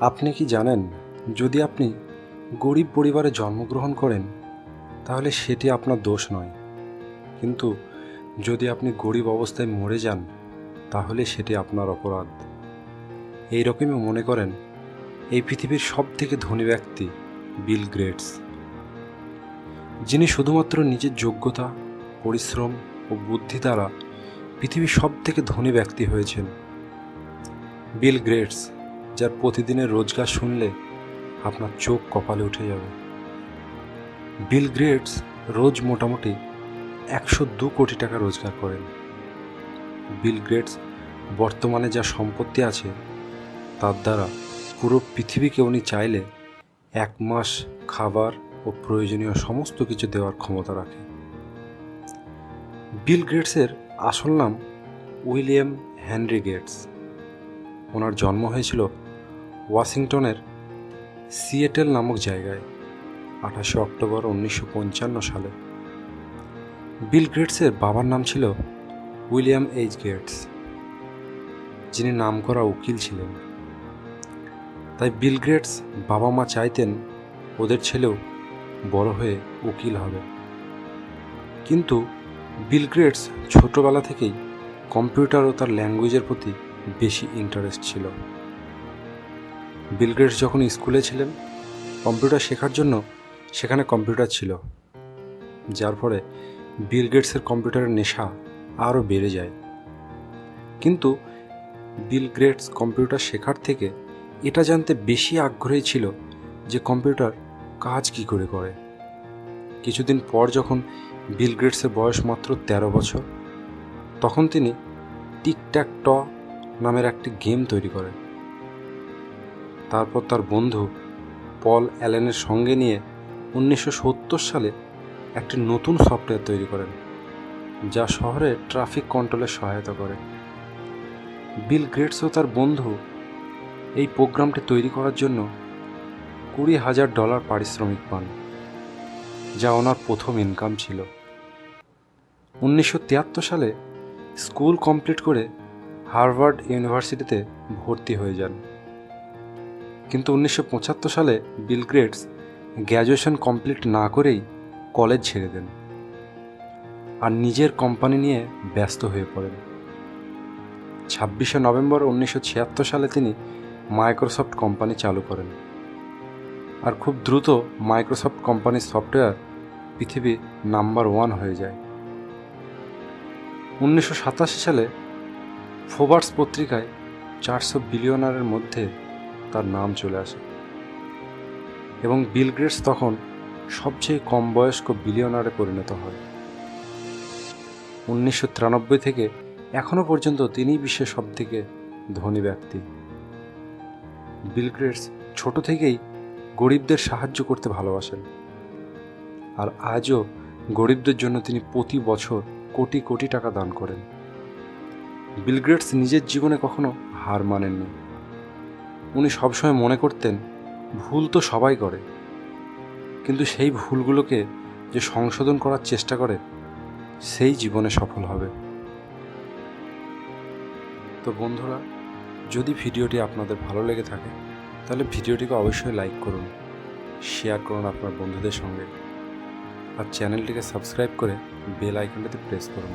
আপনি কি জানেন, যদি আপনি গরিব পরিবারে জন্মগ্রহণ করেন, তাহলে সেটি আপনার দোষ নয়। কিন্তু যদি আপনি গরিব অবস্থায় মরে যান, তাহলে সেটি আপনার অপরাধ। এই রকমই মনে করেন এই পৃথিবীর সব থেকে ধনী ব্যক্তি বিল গ্রেটস যিনি শুধুমাত্র নিজের যোগ্যতা, পরিশ্রম ও বুদ্ধি দ্বারা পৃথিবীর সব থেকে ধনী ব্যক্তি হয়েছেন। বিল গ্রেটস যার প্রতিদিনের রোজগার শুনলে আপনার চোখ কপালে উঠে যাবে। বিল গ্রেটস রোজ মোটামুটি একশো দু কোটি টাকা রোজগার করেন। বিল গ্রেটস বর্তমানে যা সম্পত্তি আছে, তার দ্বারা পুরো পৃথিবীকে উনি চাইলে এক মাস খাবার ও প্রয়োজনীয় সমস্ত কিছু দেওয়ার ক্ষমতা রাখে। বিল গেটসের আসল নাম উইলিয়াম হেনরি গেটস। ওনার জন্ম হয়েছিল ওয়াশিংটনের সিয়েটেল নামক জায়গায় আঠাশে অক্টোবর উনিশশো পঞ্চান্ন সালে বিল গেটসের বাবার নাম ছিল উইলিয়াম এইচ গেটস, যিনি নামকরা উকিল ছিলেন। তাই বিল গেটস বাবা মা চাইতেন ওদের ছেলেও বড় হয়ে উকিল হবে। কিন্তু বিল গ্রেটস ছোটবেলা থেকেই কম্পিউটার ও তার ল্যাঙ্গুয়েজের প্রতি বেশি ইন্টারেস্ট ছিল। বিল গ্রেটস যখন স্কুলে ছিলেন, কম্পিউটার শেখার জন্য সেখানে কম্পিউটার ছিল। যার ফলে বিল কম্পিউটারের নেশা আরও বেড়ে যায়। কিন্তু বিল কম্পিউটার শেখার থেকে এটা জানতে বেশি আগ্রহী ছিল যে কম্পিউটার কাজ কি করে করে। কিছুদিন পর যখন বিল বয়স মাত্র ১৩ বছর, তখন তিনি টিকট্যাক ট নামের একটি গেম তৈরি করেন। তারপর তার বন্ধু পল অ্যালেনের সঙ্গে নিয়ে উনিশশো সত্তর সালে একটি নতুন সফটওয়্যার তৈরি করেন, যা শহরে ট্রাফিক কন্ট্রোলে সহায়তা করে। বিল গ্রেটস ও তার বন্ধু এই প্রোগ্রামটি তৈরি করার জন্য কুড়ি হাজার ডলার পারিশ্রমিক পান, যা ওনার প্রথম ইনকাম ছিল। উনিশশো তিয়াত্তর সালে স্কুল কমপ্লিট করে হার্ভার্ড ইউনিভার্সিটিতে ভর্তি হয়ে যান। কিন্তু উনিশশো পঁচাত্তর সালে বিল গ্রেটস গ্র্যাজুয়েশন কমপ্লিট না করেই কলেজ ছেড়ে দেন আর নিজের কোম্পানি নিয়ে ব্যস্ত হয়ে পড়েন। ছাব্বিশে নভেম্বর উনিশশো ছিয়াত্তর সালে তিনি মাইক্রোসফট কোম্পানি চালু করেন আর খুব দ্রুত মাইক্রোসফট কোম্পানির সফটওয়্যার পৃথিবী নাম্বার ওয়ান হয়ে যায়। উনিশশো সাতাশি সালে ফোবার্স পত্রিকায় চারশো বিলিয়নারের মধ্যে তার নাম চলে আসে। এবং বিল গ্রেটস তখন সবচেয়ে কম বয়স্ক বিলিয়নারে পরিণত হয়। উনিশশো তিরানব্বই থেকে এখনও পর্যন্ত তিনি বিশ্বের সবথেকে ধনী ব্যক্তি। বিল গ্রেটস ছোট থেকেই গরিবদের সাহায্য করতে ভালোবাসেন। আর আজও গরিবদের জন্য তিনি প্রতি বছর কোটি কোটি টাকা দান করেন। বিল গ্রেটস নিজের জীবনে কখনো হার মানেননি। উনি সবসময় মনে করতেন, ভুল তো সবাই করে। কিন্তু সেই ভুলগুলোকে যে সংশোধন করার চেষ্টা করে, সেই জীবনে সফল হবে। তো বন্ধুরা, যদি ভিডিওটি আপনাদের ভালো লেগে থাকে, তাহলে ভিডিওটিকে অবশ্যই লাইক করুন, শেয়ার করুন আপনার বন্ধুদের সঙ্গে। আর চ্যানেলটিকে সাবস্ক্রাইব করে বেল আইকনটিতে প্রেস করুন।